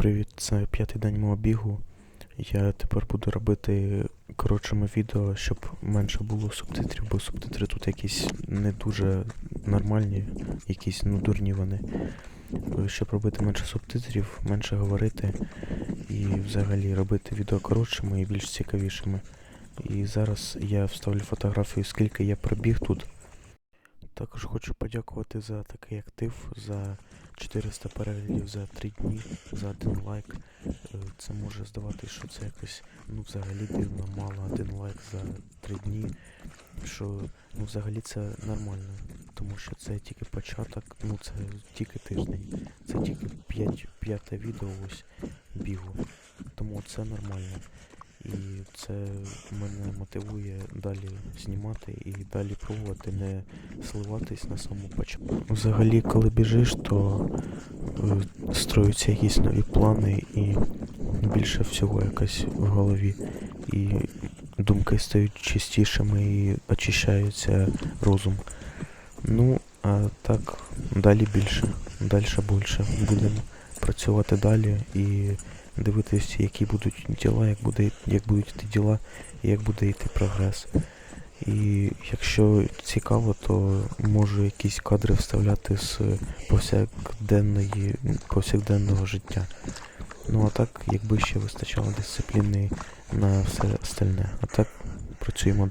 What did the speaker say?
Привіт, це п'ятий день мого бігу. Я тепер буду робити коротшими відео, щоб менше було субтитрів, бо субтитри тут якісь не дуже нормальні, якісь ну дурні вони. Е, Щоб робити менше субтитрів, менше говорити і взагалі робити відео коротшими і більш цікавішими. І зараз я вставлю фотографію, скільки я пробіг тут. Також хочу подякувати за такий актив, за 400 переглядів за 3 дні, за один лайк. Е, Це може здавати, що це якось ну взагалі дивно, мало один лайк за 3 дні. Що ну взагалі це нормально, тому що це тільки початок, ну це тільки тиждень, це тільки 5, п'яте відео ось бігу. Тому це нормально. І це мене мотивує далі знімати і далі пробувати не сливатись на самому початку. Взагалі, коли біжиш, то е, строються якісь нові плани і більше всього якось в голові. І думки стають чистішими і очищається розум. Ну, а так, далі більше, далі більше. Будемо працювати далі і дивитися, які будуть діла, як буде, як будуть йти діла, і як буде йти прогрес. І якщо цікаво, то можу якісь кадри вставляти з повсякденної, повсякденного життя. Ну а так, якби ще вистачало дисципліни на все остальне. А так працюємо далі.